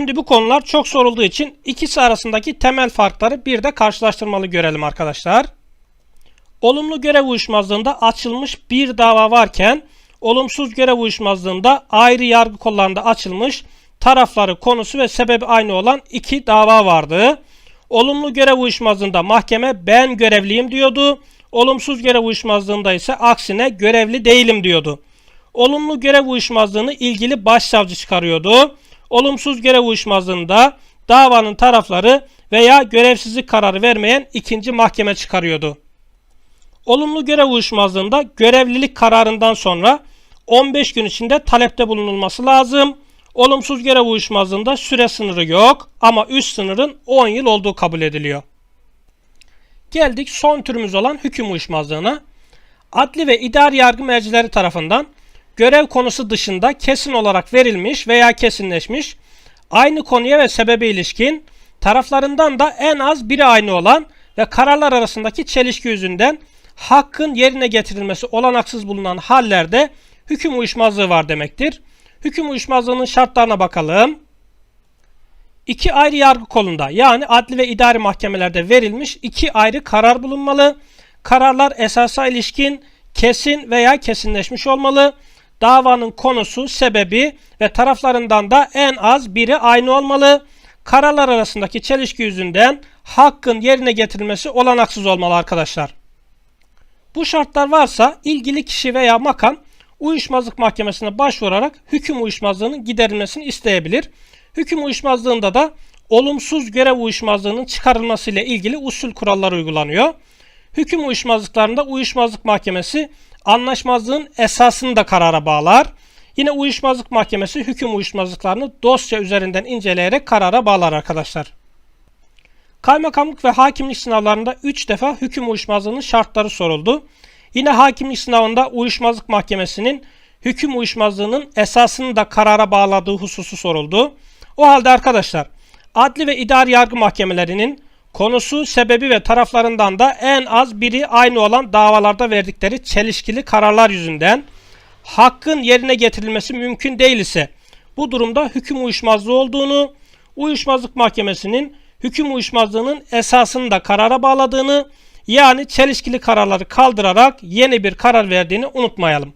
Şimdi bu konular çok sorulduğu için ikisi arasındaki temel farkları bir de karşılaştırmalı görelim arkadaşlar. Olumlu görev uyuşmazlığında açılmış bir dava varken olumsuz görev uyuşmazlığında ayrı yargı kollarında açılmış tarafları, konusu ve sebebi aynı olan iki dava vardı. Olumlu görev uyuşmazlığında mahkeme ben görevliyim diyordu. Olumsuz görev uyuşmazlığında ise aksine görevli değilim diyordu. Olumlu görev uyuşmazlığını ilgili başsavcı çıkarıyordu. Olumsuz görev uyuşmazlığında davanın tarafları veya görevsizlik kararı vermeyen ikinci mahkeme çıkarıyordu. Olumlu görev uyuşmazlığında görevlilik kararından sonra 15 gün içinde talepte bulunulması lazım. Olumsuz görev uyuşmazlığında süre sınırı yok ama üst sınırın 10 yıl olduğu kabul ediliyor. Geldik son türümüz olan hüküm uyuşmazlığına. Adli ve idari yargı mercileri tarafından görev konusu dışında kesin olarak verilmiş veya kesinleşmiş aynı konuya ve sebebe ilişkin taraflarından da en az biri aynı olan ve kararlar arasındaki çelişki yüzünden hakkın yerine getirilmesi olanaksız bulunan hallerde hüküm uyuşmazlığı var demektir. Hüküm uyuşmazlığının şartlarına bakalım. İki ayrı yargı kolunda yani adli ve idari mahkemelerde verilmiş iki ayrı karar bulunmalı. Kararlar esasa ilişkin kesin veya kesinleşmiş olmalı. Davanın konusu, sebebi ve taraflarından da en az biri aynı olmalı. Kararlar arasındaki çelişki yüzünden hakkın yerine getirilmesi olanaksız olmalı arkadaşlar. Bu şartlar varsa ilgili kişi veya makam uyuşmazlık mahkemesine başvurarak hüküm uyuşmazlığının giderilmesini isteyebilir. Hüküm uyuşmazlığında da olumsuz görev uyuşmazlığının çıkarılması ile ilgili usul kuralları uygulanıyor. Hüküm uyuşmazlıklarında uyuşmazlık mahkemesi anlaşmazlığın esasını da karara bağlar. Yine uyuşmazlık mahkemesi hüküm uyuşmazlıklarını dosya üzerinden inceleyerek karara bağlar arkadaşlar. Kaymakamlık ve hakimlik sınavlarında 3 defa hüküm uyuşmazlığının şartları soruldu. Yine hakimlik sınavında uyuşmazlık mahkemesinin hüküm uyuşmazlığının esasını da karara bağladığı hususu soruldu. O halde arkadaşlar adli ve idari yargı mahkemelerinin konusu, sebebi ve taraflarından da en az biri aynı olan davalarda verdikleri çelişkili kararlar yüzünden hakkın yerine getirilmesi mümkün değil ise bu durumda hüküm uyuşmazlığı olduğunu, uyuşmazlık mahkemesinin hüküm uyuşmazlığının esasını da karara bağladığını yani çelişkili kararları kaldırarak yeni bir karar verdiğini unutmayalım.